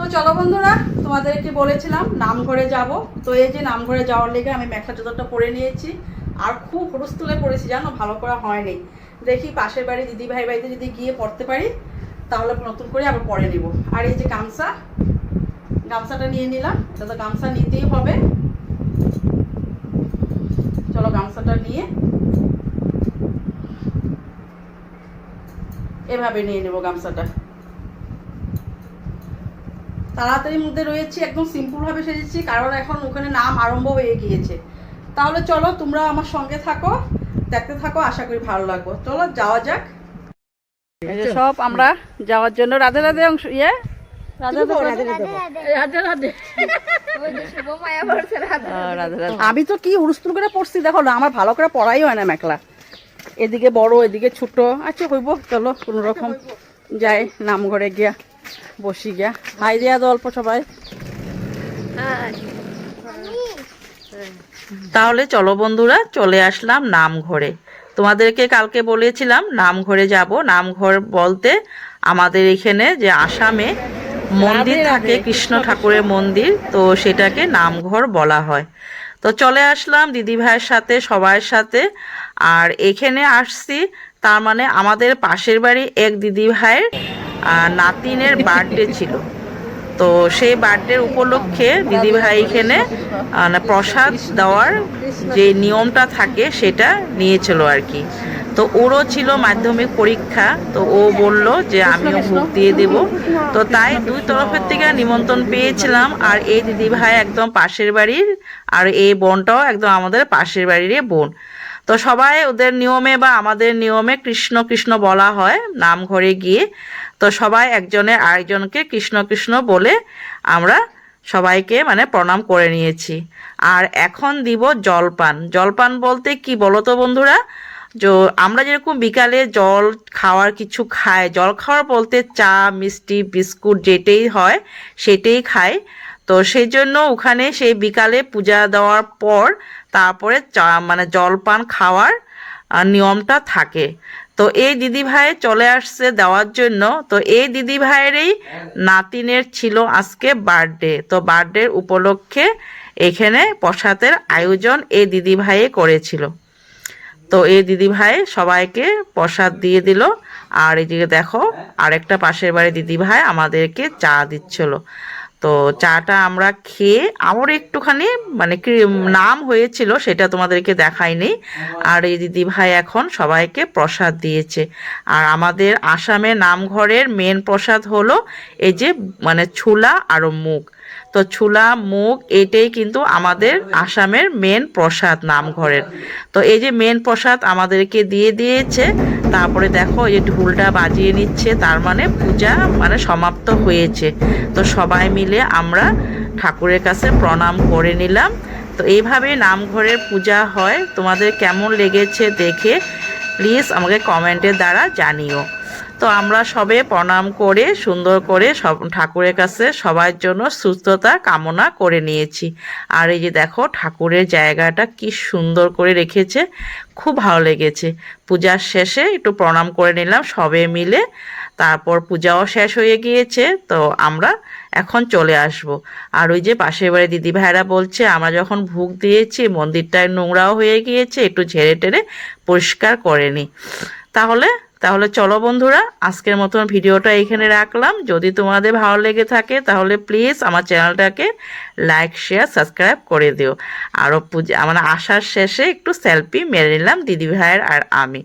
তো চলো বন্ধুরা, তোমাদেরকে বলেছিলাম নামঘরে যাব। তো এই যে নামঘরে যাওয়ার লেগে আমি মেখলা চাদরটা পরে নিয়েছি। আর খুব হুড়স্থুলে পড়েছি, জানো? ভালো করা হয়নি। দেখি পাশের বাড়ি দিদি ভাই বাড়িতে যদি গিয়ে পড়তে পারি, তাহলে নতুন করে আবার পরে নিব। আর এই যে গামছা, গামছাটা নিয়ে নিলাম। এটা তো গামছা নিতেই হবে। চলো গামছাটা নিয়ে এভাবে নিয়ে নেব গামছাটা। তাড়াতাড়ির মধ্যে রয়েছে একদম সিম্পল ভাবে সেজেছি কারণ এখন ওখানে নাম আরম্ভ হয়ে গিয়েছে। তাহলে চলো তোমরা আমার সঙ্গে থাকো দেখতে থাকো আশা করি ভালো লাগবো। চলো যাওয়া যাক। সব আমরা যাওয়ার জন্য রাধে রাধে অংশ ইয়ে? রাধে রাধে রাধে। রাধে আহ, রাধে রাধে। আমি তো কি উড়স্তুল করে পড়ছি দেখো না আমার ভালো করে পড়াই হয় না মেখলা। এদিকে বড় এদিকে ছোট আচ্ছা হইব চলো কোনো রকম যাই নামঘরে গিয়া। বসি গিয়া। হাই দিয়া অল্প সবাই। তাহলে চলো বন্ধুরা চলে আসলাম নামঘরে। তোমাদেরকে কালকে বলেছিলাম নামঘরে যাব। নামঘর বলতে আমাদের এখানে যে আসামে মন্দির থাকে কৃষ্ণ ঠাকুরের মন্দির তো সেটাকে নামঘর বলা হয়। তো চলে আসলাম দিদি ভাইয়ের সাথে সবার সাথে। আর এখানে আসছি তার মানে আমাদের পাশের বাড়ি এক দিদি ভাইয়ের নাতিনের বার্থডে ছিল। তো সেই বার্থডের উপলক্ষে দিদিভাই এখানে প্রসাদ দেওয়ার যে নিয়মটা থাকে সেটা নিয়েছিল আর কি। তো ওরও ছিল মাধ্যমিক পরীক্ষা, তো ও বলল যে আমিও ভোগ দিয়ে দেব। তো তাই দুই তরফের থেকে নিমন্ত্রণ পেয়েছিলাম, আর এই দিদিভাই একদম পাশের বাড়ির, আর এই বোনটাও একদম আমাদের পাশের বাড়িরই বোন। তো সবাই ওদের নিয়মে বা আমাদের নিয়মে কৃষ্ণ কৃষ্ণ বলা হয়, নাম ঘরে গিয়ে। তো সবাই একজনে আরেকজনকে কৃষ্ণ কৃষ্ণ বলে আমরা সবাইকে মানে প্রণাম করে নিয়েছি। আর এখন দিব জলপান। জলপান বলতে কি বলো তো বন্ধুরা? যে আমরা যেরকম বিকালে জল খাওয়ার কিছু খাই, জল খাওয়ার বলতে চা, মিষ্টি, বিস্কুট যেটাই হয়, সেটাই খাই। তো সেই জন্য ওখানে সেই বিকালে পূজা দেওয়ার পর তারপরে মানে জলপান খাওয়ার নিয়মটা থাকে। তো এই দিদি ভাই চলে আসছে দেওয়ার জন্য। তো এই দিদি ভাইয়েরই নাতিনের ছিল আজকে বার্থডে। তো বার্থডে উপলক্ষে এখানে প্রসাদের আয়োজন এই দিদি ভাইয়ে করেছিল। তো এই দিদি ভাই সবাইকে প্রসাদ দিয়ে দিল। আর এদিকে দেখো, আরেকটা পাশের বাড়ি দিদি ভাই আমাদেরকে চা দিচ্ছিল। তো চাটা আমরা খেয়ে আমার একটুখানি মানে নাম হয়েছিল সেটা তোমাদেরকে দেখাইনি। আর এই দিদি ভাই এখন সবাইকে প্রসাদ দিয়েছে। আর আমাদের আসামে নামঘরের মেন প্রসাদ হলো এই যে মানে ছোলা আর মুগ। তো ছুলা, মুগ, এটাই কিন্তু আমাদের আসামের মেন প্রসাদ নামঘরের। তো এই যে মেন প্রসাদ আমাদেরকে দিয়ে দিয়েছে, তারপরে দেখো এই ঢুলটা বাজিয়ে নিচ্ছে, তার মানে পূজা মানে সমাপ্ত হয়েছে। তো সবাই মিলে আমরা ঠাকুরের কাছে প্রণাম করে নিলাম। তো এইভাবে নামঘরের পূজা হয়। তোমাদের কেমন লেগেছে দেখে প্লিজ আমাকে কমেন্টের দ্বারা জানিও। তো আমরা সবে প্রণাম করে, সুন্দর করে সব ঠাকুরের কাছে সবার জন্য সুস্থতা কামনা করে নিয়েছি। আর এই যে দেখো, ঠাকুরের জায়গাটা কি সুন্দর করে রেখেছে, খুব ভালো লেগেছে। পূজার শেষে একটু প্রণাম করে নিলাম সবে মিলে। তারপর পূজাও শেষ হয়ে গিয়েছে, তো আমরা এখন চলে আসব। আর ওই যে পাশের বাড়ি দিদি ভাইরা বলছে, আমরা যখন ভুগ দিয়েছি, মন্দিরটায় নোংরাও হয়ে গিয়েছে, একটু ঝেড়ে টেড়ে পরিষ্কার করে নি। তাহলে তাহলে চলো বন্ধুরা, আজকের মতন ভিডিওটা এখানে রাখলাম। যদি তোমাদের ভালো লেগে থাকে, তাহলে প্লিজ আমার চ্যানেলটাকে লাইক শেয়ার সাবস্ক্রাইব করে দিও। আরও পুজো আমার আসার শেষে একটু সেলফি মেরে নিলাম দিদিভাইয়ের আর আমি।